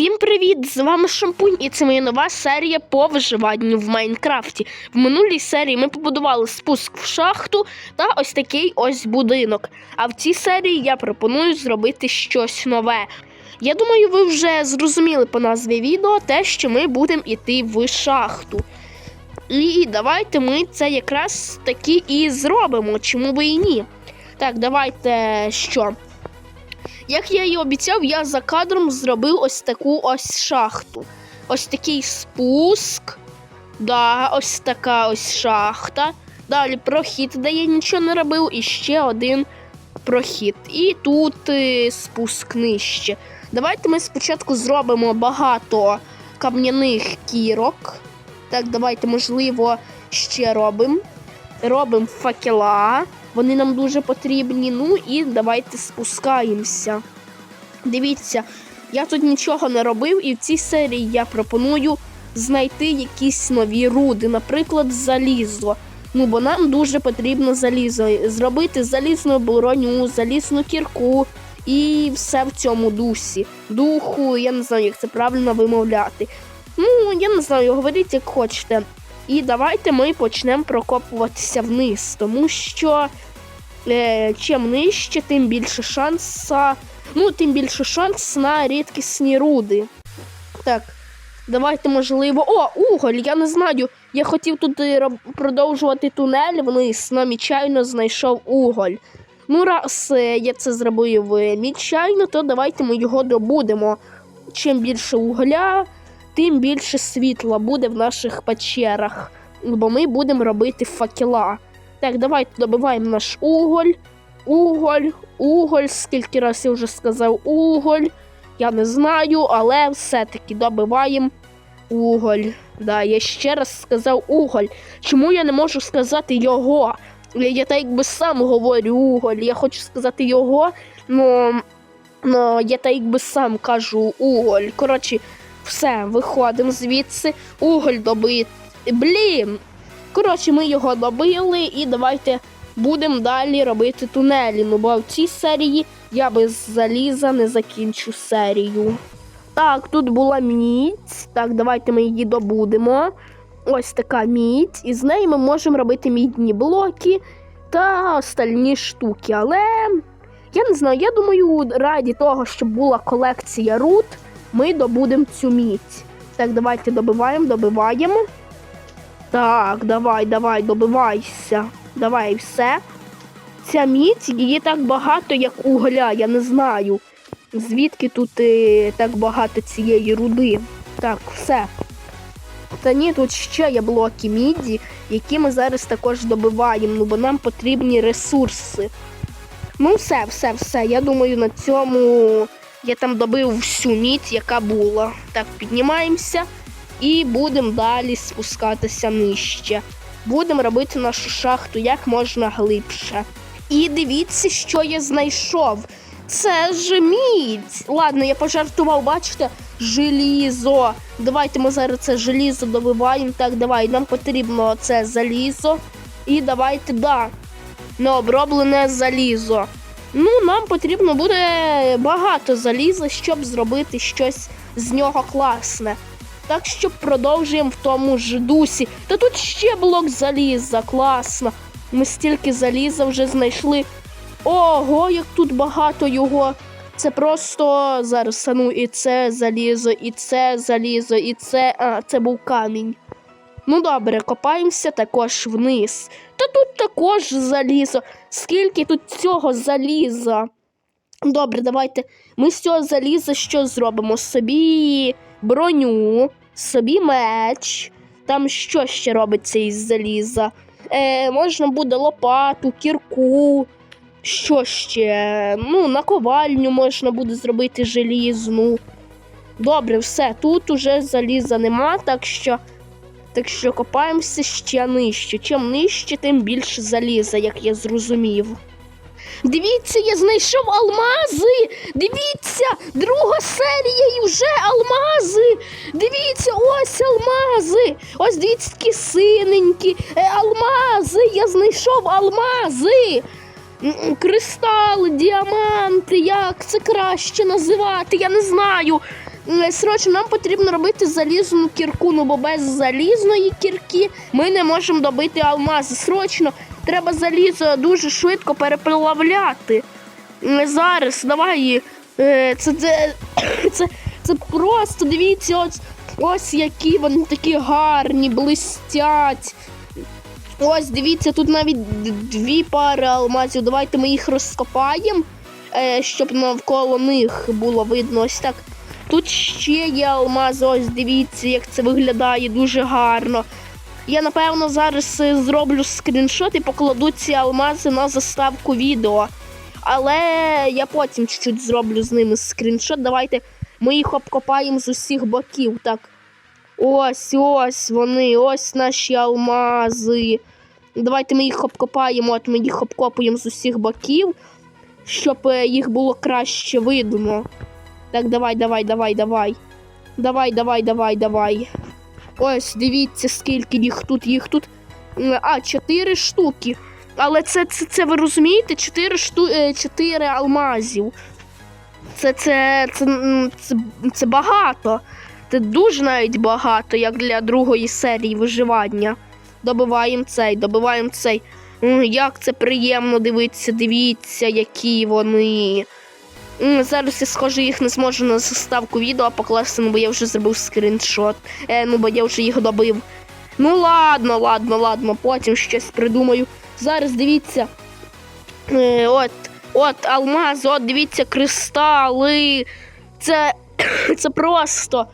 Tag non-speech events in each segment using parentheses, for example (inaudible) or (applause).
Всім привіт! З вами Шампунь, і це моя нова серія по виживанню в Майнкрафті. В минулій серії ми побудували спуск в шахту та ось такий ось будинок. А в цій серії я пропоную зробити щось нове. Я думаю, ви вже зрозуміли по назві відео те, що ми будемо йти в шахту. І давайте ми це якраз таки і зробимо, чому би і ні. Так, давайте що? Як я і обіцяв, я за кадром зробив ось таку ось шахту. Ось такий спуск. Да, ось така ось шахта. Далі прохід, де я нічого не робив, і ще один прохід. І тут е, спуск нижче. Давайте ми спочатку зробимо багато кам'яних кірок. Так, давайте, можливо, ще робимо. Робимо факела. Вони нам дуже потрібні. Ну і давайте спускаємося. Дивіться, я тут нічого не робив, і в цій серії я пропоную знайти якісь нові руди, наприклад, залізо. Ну, бо нам дуже потрібно залізо. Зробити залізну броню, залізну кірку і все в цьому дусі. Духу, я не знаю, як це правильно вимовляти. Ну, я не знаю, говоріть, як хочете. І давайте ми почнемо прокопуватися вниз, тому що е, чим нижче, тим більше шанса. Ну, тим більше шанс на рідкісні руди. Так, давайте, можливо. О, уголь, я не знаю. Я хотів тут е, продовжувати тунель вниз, але нечайно знайшов уголь. Ну, раз е, я це зробив е, нечайно, то давайте ми його добудемо. Чим більше угля, тим більше світла буде в наших печерах. Бо ми будемо робити факела. Так, давайте добиваємо наш уголь. Уголь, уголь, скільки разів я вже сказав уголь. Я не знаю, але все-таки добиваємо уголь. Да, я ще раз сказав уголь. Чому я не можу сказати його? Я, так якби сам говорю уголь. Я хочу сказати його, но, но я так якби сам кажу уголь. Коротше, все, виходимо звідси. Уголь добити. Блін. Коротше, ми його добили і давайте будемо далі робити тунелі. Ну бо в цій серії я без заліза не закінчу серію. Так, тут була мідь. Так, давайте ми її добудемо. Ось така мідь. І з неї ми можемо робити мідні блоки та остальні штуки. Але я не знаю, я думаю, раді того, щоб була колекція руд, ми добудемо цю мідь. Так, давайте добиваємо, добиваємо. Так, давай, давай, добивайся. Давай все. Ця мідь, її так багато, як угля, я не знаю. Звідки тут е, так багато цієї руди. Так, все. Та ні, тут ще є блоки міді, які ми зараз також добиваємо, ну бо нам потрібні ресурси. Ну, все, все, все. Я думаю, на цьому я там добив всю мідь, яка була. Так, піднімаємося і будемо далі спускатися нижче. Будемо робити нашу шахту як можна глибше. І дивіться, що я знайшов. Це ж мідь. Ладно, я пожартував, бачите, желізо. Давайте ми зараз це желізо добиваємо. Так, давай, нам потрібно це залізо. І давайте, да, необроблене залізо. Ну, нам потрібно буде багато заліза, щоб зробити щось з нього класне. Так що продовжуємо в тому ж дусі. Та тут ще блок заліза, класно. Ми стільки заліза вже знайшли. Ого, як тут багато його. Це просто зараз ну і це залізо, і це залізо, і це. А, це був камінь. Ну добре, копаємося також вниз. Та тут також залізо. Скільки тут цього заліза? Добре, давайте. Ми з цього заліза що зробимо? Собі броню, собі меч. Там що ще робиться із заліза? Е, можна буде лопату, кірку. Що ще? Ну, наковальню можна буде зробити желізну. Добре, все, тут уже заліза нема, так що, так що копаємося ще нижче. Чим нижче, тим більше заліза, як я зрозумів. Дивіться, я знайшов алмази. Дивіться, друга серія і вже алмази. Дивіться, ось алмази. Ось дивіться такі синенькі. Е, алмази. Я знайшов алмази. Кристали, діаманти, як це краще називати, я не знаю. Е, Срочно, нам потрібно робити залізну кірку, ну бо без залізної кірки ми не можемо добити алмази. Срочно, треба залізо дуже швидко переплавляти. Е, Зараз, давай. е, Це, це, (coughs) це, це просто дивіться, ось, ось які вони такі гарні, блистять. Ось, дивіться, тут навіть дві пари алмазів. Давайте ми їх розкопаємо, щоб навколо них було видно ось так. Тут ще є алмази, ось дивіться, як це виглядає дуже гарно. Я напевно зараз е, зроблю скріншот і покладу ці алмази на заставку відео. Але я потім чуть-чуть зроблю з ними скріншот. Давайте ми їх обкопаємо з усіх боків. Так. Ось, ось вони, ось наші алмази. Давайте ми їх обкопаємо, от ми їх обкопуємо з усіх боків, щоб е, їх було краще видно. Так, давай, давай, давай, давай. Давай, давай, давай, давай. Ось, дивіться, скільки їх тут, їх тут. А, чотири штуки. Але це, це, це ви розумієте? Чотири, шту, е, чотири алмазів. Це, це, це, це, це багато. Це дуже навіть багато, як для другої серії виживання. Добиваємо цей, добиваємо цей. Як це приємно дивитися, дивіться, які вони. Зараз я схоже їх не зможу на заставку відео покласти, ну бо я вже зробив скріншот. Е, ну бо я вже їх добив. Ну ладно, ладно, ладно, потім щось придумаю. Зараз дивіться. Е, от, от алмаз, от дивіться, кристали. Це, (coughs) це просто.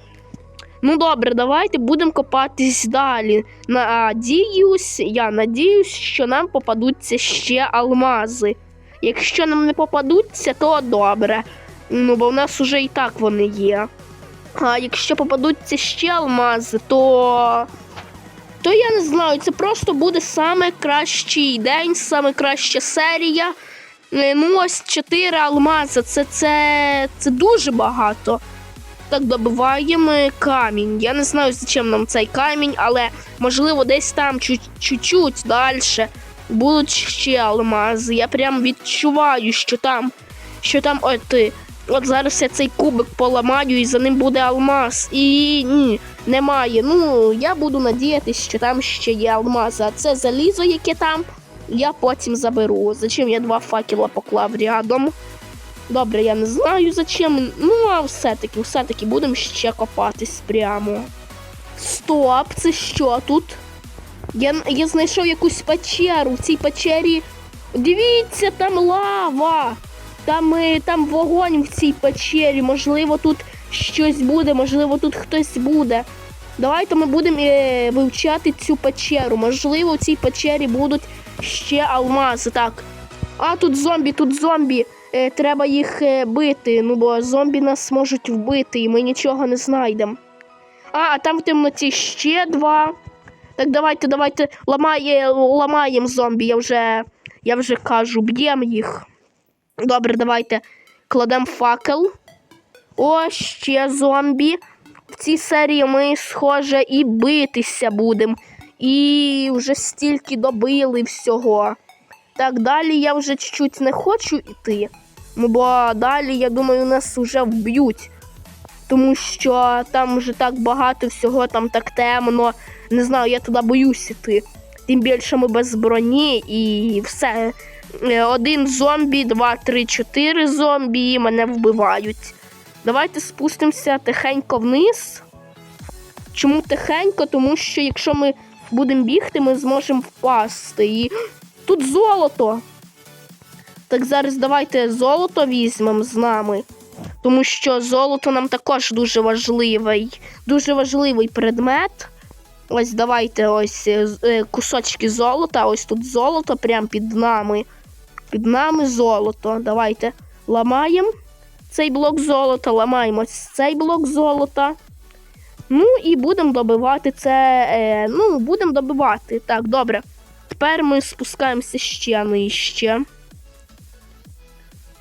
Ну добре, давайте будемо копатись далі. Надіюсь, я надіюсь, що нам попадуться ще алмази. Якщо нам не попадуться, то добре. Ну, бо в нас уже і так вони є. А якщо попадуться ще алмази, то. То я не знаю, це просто буде саме кращий день, саме краща серія. Е, Ну, ось 4 алмази. Це, це, це дуже багато. Так, добиваємо камінь. Я не знаю, зачем нам цей камінь, але можливо десь там чуть-чуть далі будуть ще алмази. Я прям відчуваю, що там, що там от, от зараз я цей кубик поламаю і за ним буде алмаз. І ні, немає. Ну, я буду надіятися, що там ще є алмази. А це залізо, яке там, я потім заберу. Зачем я два факела поклав рядом? Добре, я не знаю зачем. Ну, а все-таки, все-таки будемо ще копатись прямо. Стоп, це що тут? Я, я знайшов якусь печеру. В цій печері. Дивіться, там лава. Там, е, там вогонь в цій печері. Можливо, тут щось буде, можливо, тут хтось буде. Давайте ми будемо е, вивчати цю печеру. Можливо, в цій печері будуть ще алмази. Так. А, тут зомбі, тут зомбі. Е, треба їх е, бити. Ну бо зомбі нас можуть вбити, і ми нічого не знайдемо. А, а там в темноті ще два. Так, давайте, давайте ламає, ламаємо зомбі. Я вже, я вже кажу, б'ємо їх. Добре, давайте кладемо факел. О, ще зомбі. В цій серії ми, схоже, і битися будемо. І вже стільки добили всього. Так, далі я вже чуть-чуть не хочу йти. Бо далі, я думаю, нас вже вб'ють. Тому що там вже так багато всього, там так темно. Не знаю, я туди боюсь іти. Тим більше ми без броні і все. Е, Один зомбі, два, три, чотири зомбі і мене вбивають. Давайте спустимося тихенько вниз. Чому тихенько? Тому що якщо ми будемо бігти, ми зможемо впасти. І тут золото. Так зараз давайте золото візьмемо з нами. Тому що золото нам також дуже важливий, дуже важливий предмет. Ось давайте ось е, е, кусочки золота. Ось тут золото прямо під нами. Під нами золото. Давайте ламаємо цей блок золота, ламаємо цей блок золота. Ну і будемо добивати це. Е, ну, будемо добивати. Так, добре. Тепер ми спускаємося ще нижче.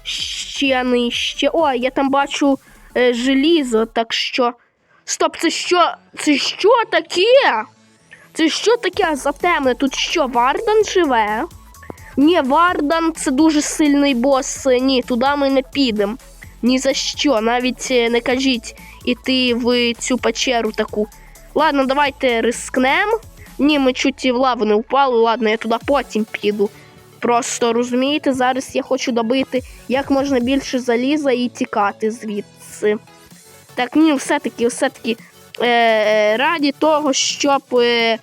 Ще нижче. О, я там бачу е, желізо, так що. Стоп, це що? Це що таке? Це що таке затемне? Тут що, Вардан живе? Ні, Вардан це дуже сильний бос. Ні, туди ми не підемо. Ні за що, навіть е, не кажіть. іти в цю печеру таку. Ладно, давайте рискнем. Ні, ми чуть і в лаву не впали. Ладно, я туди потім піду. Просто розумієте, зараз я хочу добити як можна більше заліза і тікати звідси. Так, ні, все-таки, все-таки е, е, раді того, щоб е,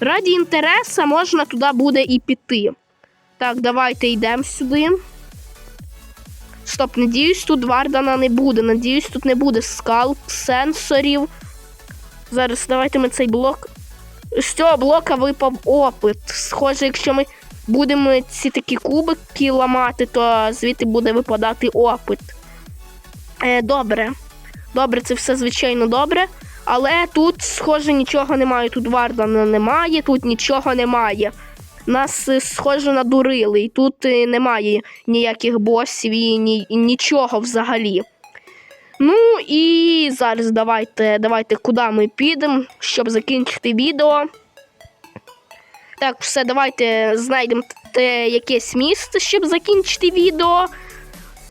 раді інтереса можна туди буде і піти. Так, давайте йдемо сюди. Стоп, надіюсь, тут Вардана не буде. Надіюсь, тут не буде скал, сенсорів. Зараз давайте ми цей блок. З цього блока випав опит. Схоже, якщо ми будемо ці такі кубики ламати, то звідти буде випадати опит. Е, добре. Добре, це все звичайно добре. Але тут, схоже, нічого немає. Тут Вардана немає, тут нічого немає. Нас, е, схоже, надурили, і тут е, немає ніяких босів і, ні, нічого взагалі. Ну і зараз давайте, давайте куди ми підемо, щоб закінчити відео. Так, все, давайте знайдемо якесь місце, щоб закінчити відео.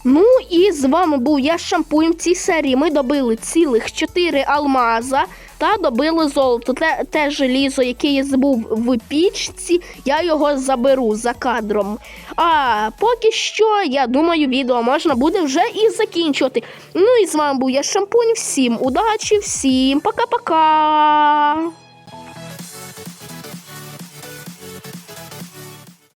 Ну і з вами був я Шампунь. В цій серії ми добили цілих 4 алмаза та добили золото. Те, те желізо, яке я забув в пічці, я його заберу за кадром. А поки що, я думаю, відео можна буде вже і закінчувати. Ну і з вами був я Шампунь. Всім удачі, всім пока-пока.